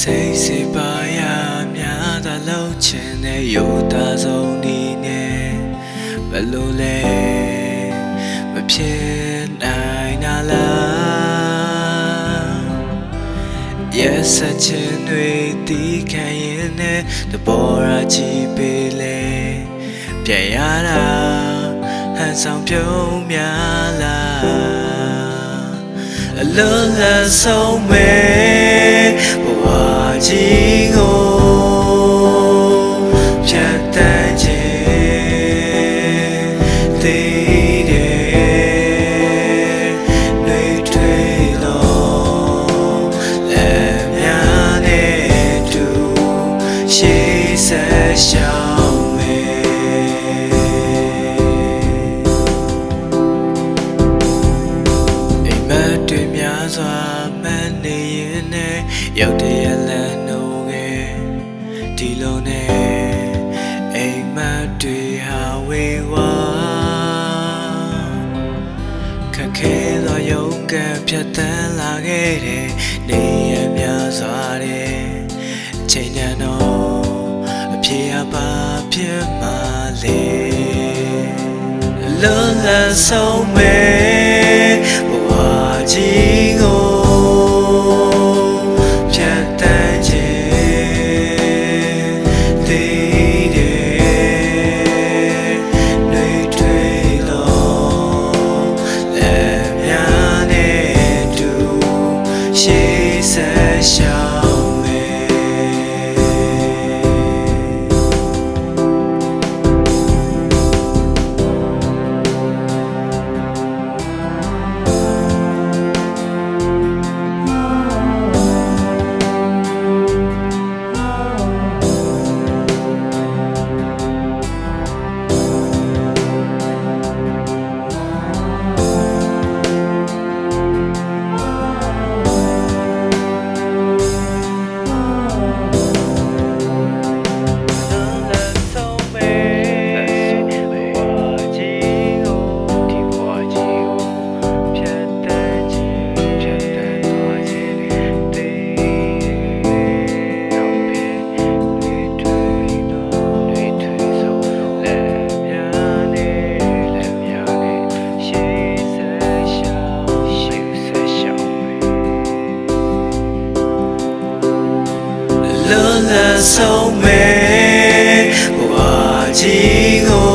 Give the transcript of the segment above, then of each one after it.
စိတ်စိပါရများသာလောက်ချင်တဲ့ယူသားဆုံးဒီနဲ့ဘယ်လိုလဲမဖြစ်နိုင်တာလား Yes စချင်တွေတီးခံရင်နဲ့တပေါ်ရာချီပေးလေပြန်ရတာဟန်ဆောင်ပြုံးများလားအလုံးလက်ဆုံးမဲ့ဘဝ ကြီးကိုဖြတ်တန်းခြင်းတည်တယ်တွေထွေလို့လက်များနဲ့တူရှေးဆက်ရှောင်းမယ်အိမ်မက်တွေများစွာမန်နေရင်နဲ့ရောက်တရလန်နှုံငယ် ဒီလိုနဲ့အိမ်မက်တွေဟာဝေဝါခက်ခဲသောယုံကံဖြတ်တန်းလာခဲ့တဲ့နေရများစွာတဲ့ချိန်ညံတော့အပြေအပါဖြစ်မှလေလွန်လန်းဆုံးမဲ့ လွန်လန်းဆုံးမဲဘဝကြီးကို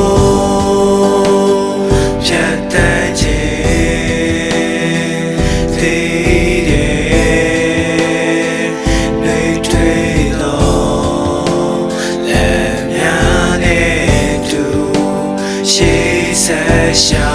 ဖြတ်တန်းခြင်းသေးတယ်နှိတ်ထွေးတော်လက်များနဲ့သူရှေးဆက်ရှာ